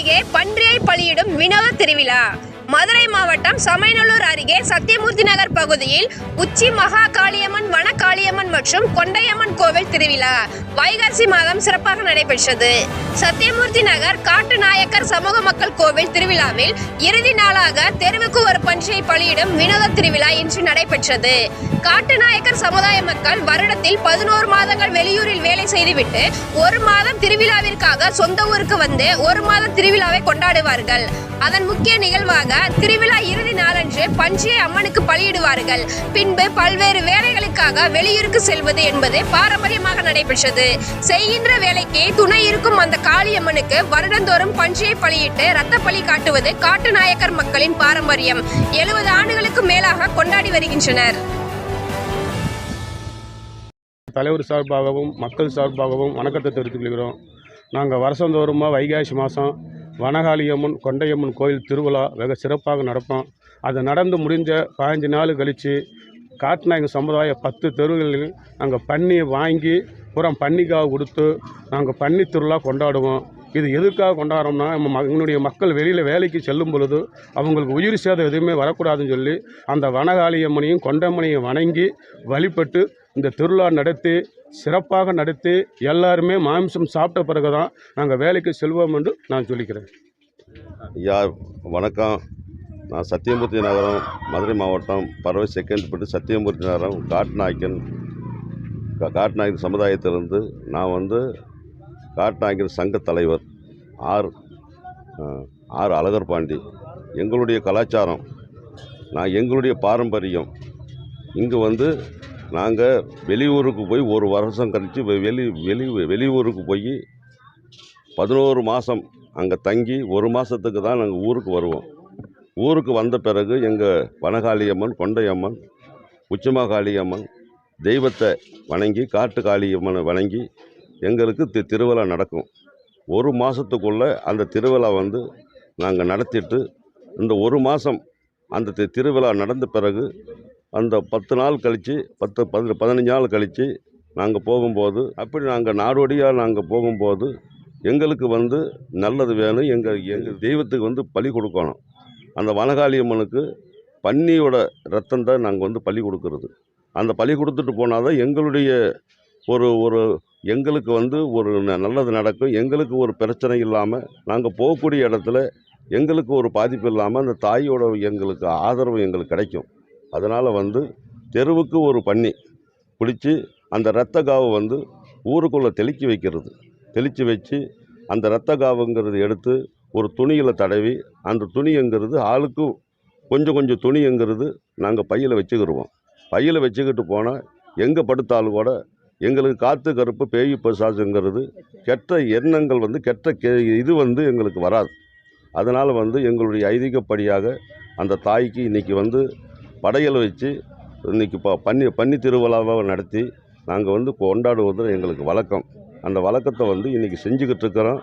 அருகே பன்றியை பலியிடும் வினோத திருவிழா. மதுரை மாவட்டம் சமயநல்லூர் அருகே சத்தியமூர்த்தி நகர் பகுதியில் உச்சி மகா காளியம்மன் வன காளியம்மன் மற்றும் கொண்டையம்மன் கோவில் திருவிழா வைகாசி மாதம் சிறப்பாக நடைபெற்றது. சத்தியமூர்த்தி நகர் காட்டு நாயக்கர் சமூக மக்கள் கோவில் திருவிழாவில் இறுதி நாளாக தெருவுக்கு பன்றியை பலியிடும் வினோத திருவிழா இன்று நடைபெற்றது. காட்டுநாயக்கர் சமுதாய மக்கள் வருடத்தில் பதினோரு மாதங்கள் வெளியூரில் வேலை செய்துவிட்டு ஒரு மாதம் திருவிழாவிற்காக சொந்த ஊருக்கு வந்து ஒரு மாதம் திருவிழாவை கொண்டாடுவார்கள். அதன் முக்கிய நிகழ்வாக திருவிழா இறுதி நாளன்று பன்றியை அம்மனுக்கு பலியிடுவார்கள். பின்பு பல்வேறு வேலைகளுக்காக வெளியூருக்கு செல்வது என்பது பாரம்பரியமாக நடைபெற்றது. செய்கின்ற வேலைக்கு துணை இருக்கும் அந்த காளியம்மனுக்கு வருடந்தோறும் பன்றியை பலியிட்டு ரத்த பலி காட்டுவது காட்டு நாயக்கர் மக்களின் பாரம்பரியம். எழுபது ஆண்டுகளுக்கு மேலாக கொண்டாடி வருகின்றனர். தலைவர் சார்பாகவும் மக்கள் சார்பாகவும் வணக்கத்தை தெரிவித்துக் கொள்கிறோம். நாங்கள் வருஷந்தோறுமாக வைகாசி மாதம் வனகாளியம்மன் கொண்டையம்மன் கோயில் திருவிழா வெகு சிறப்பாக நடப்போம். அது நடந்து முடிஞ்ச பதினஞ்சு நாள் கழித்து காட்டுநாயங்க சமுதாய பத்து தெருவுகளில் நாங்கள் பன்னியை வாங்கி புறம் பன்னிக்காக கொடுத்து நாங்கள் பன்னி திருவிழா கொண்டாடுவோம். இது எதுக்காக கொண்டாடுறோம்னா நம்ம ம- எங்களுடைய மக்கள் வெளியில் வேலைக்கு செல்லும் பொழுது அவங்களுக்கு உயிர் சேதம் எதுவுமே வரக்கூடாதுன்னு சொல்லி அந்த வனகாளியம்மனையும் கொண்டம்மனையும் வணங்கி வழிபட்டு இந்த திருவிழா நடத்தி சிறப்பாக நடத்தி எல்லாருமே மாமிசம் சாப்பிட்ட பிறகு தான் நாங்கள் வேலைக்கு செல்வோம் என்று நான் சொல்லிக்கிறேன். ஐயா வணக்கம். நான் சத்தியமூர்த்தி நகரம் மதுரை மாவட்டம் பறவை செகண்ட்பட்டு சத்தியமூர்த்தி நகரம் காட்நாயக்கன் காட்நாயக்கன் சமுதாயத்திலிருந்து நான் வந்து காட்டுநாயக்கன் சங்க தலைவர் ஆர் ஆர் அழகர் பாண்டி. எங்களுடைய கலாச்சாரம் நான் எங்களுடைய பாரம்பரியம். இங்கே வந்து நாங்கள் வெளியூருக்கு போய் ஒரு வருஷம் கழித்து வெளி வெளி வெளியூருக்கு போய் பதினோரு மாதம் அங்கே தங்கி ஒரு மாதத்துக்கு தான் நாங்கள் ஊருக்கு வருவோம். ஊருக்கு வந்த பிறகு எங்கள் வனகாளியம்மன் கொண்டையம்மன் உச்சிமாகாளியம்மன் தெய்வத்தை வணங்கி காட்டு காளியம்மனை வணங்கி எங்களுக்கு தி திருவிழா நடக்கும். ஒரு மாதத்துக்குள்ளே அந்த திருவிழா வந்து நாங்கள் நடத்திட்டு இந்த ஒரு மாதம் அந்த தி- திருவிழா நடந்த பிறகு அந்த பத்து நாள் கழித்து பத்து பதி பதினஞ்சு நாள் கழித்து நாங்கள் போகும்போது அப்படி நாங்கள் நாடோடியாக நாங்கள் போகும்போது எங்களுக்கு வந்து நல்லது வேணும். எங்கள் எங்கள் தெய்வத்துக்கு வந்து பலி கொடுக்கணும். அந்த வனகாளி அம்மனுக்கு பன்னியோட ரத்தம் தான் நாங்கள் வந்து பலி கொடுக்கறது. அந்த பலி கொடுத்துட்டு போனால் தான் எங்களுடைய ஒரு ஒரு எங்களுக்கு வந்து ஒரு ந- நல்லது நடக்கும். எங்களுக்கு ஒரு பிரச்சனை இல்லாமல் நாங்கள் போகக்கூடிய இடத்துல எங்களுக்கு ஒரு பாதிப்பு இல்லாமல் அந்த தாயோட எங்களுக்கு ஆதரவு எங்களுக்கு கிடைக்கும். அதனால் வந்து தெருவுக்கு ஒரு பன்னி பிடிச்சி அந்த இரத்த காவை வந்து ஊருக்குள்ளே தெளிக்கி வைக்கிறது. தெளித்து வச்சு அந்த இரத்த காவுங்கிறது எடுத்து ஒரு துணியில் தடவி அந்த துணிங்கிறது ஆளுக்கு கொஞ்சம் கொஞ்சம் துணிங்கிறது நாங்கள் பையில் வச்சுக்கிடுவோம் பையில் வச்சுக்கிட்டு போனால் எங்கே படுத்தாலும் கூட எங்களுக்கு காற்று கருப்பு பேய் பிசாசுங்கிறது கெட்ட எண்ணங்கள் வந்து கெட்ட கே இது வந்து எங்களுக்கு வராது. அதனால் வந்து எங்களுடைய ஐதீகப்படியாக அந்த தாய்க்கு இன்றைக்கி வந்து படையல் வச்சு இன்றைக்கி ப பன்னி பன்னி திருவிழாவை நடத்தி நாங்கள் வந்து கொண்டாடுவது எங்களுக்கு வழக்கம். அந்த வழக்கத்தை வந்து இன்றைக்கி செஞ்சுக்கிட்டு இருக்கிறோம்.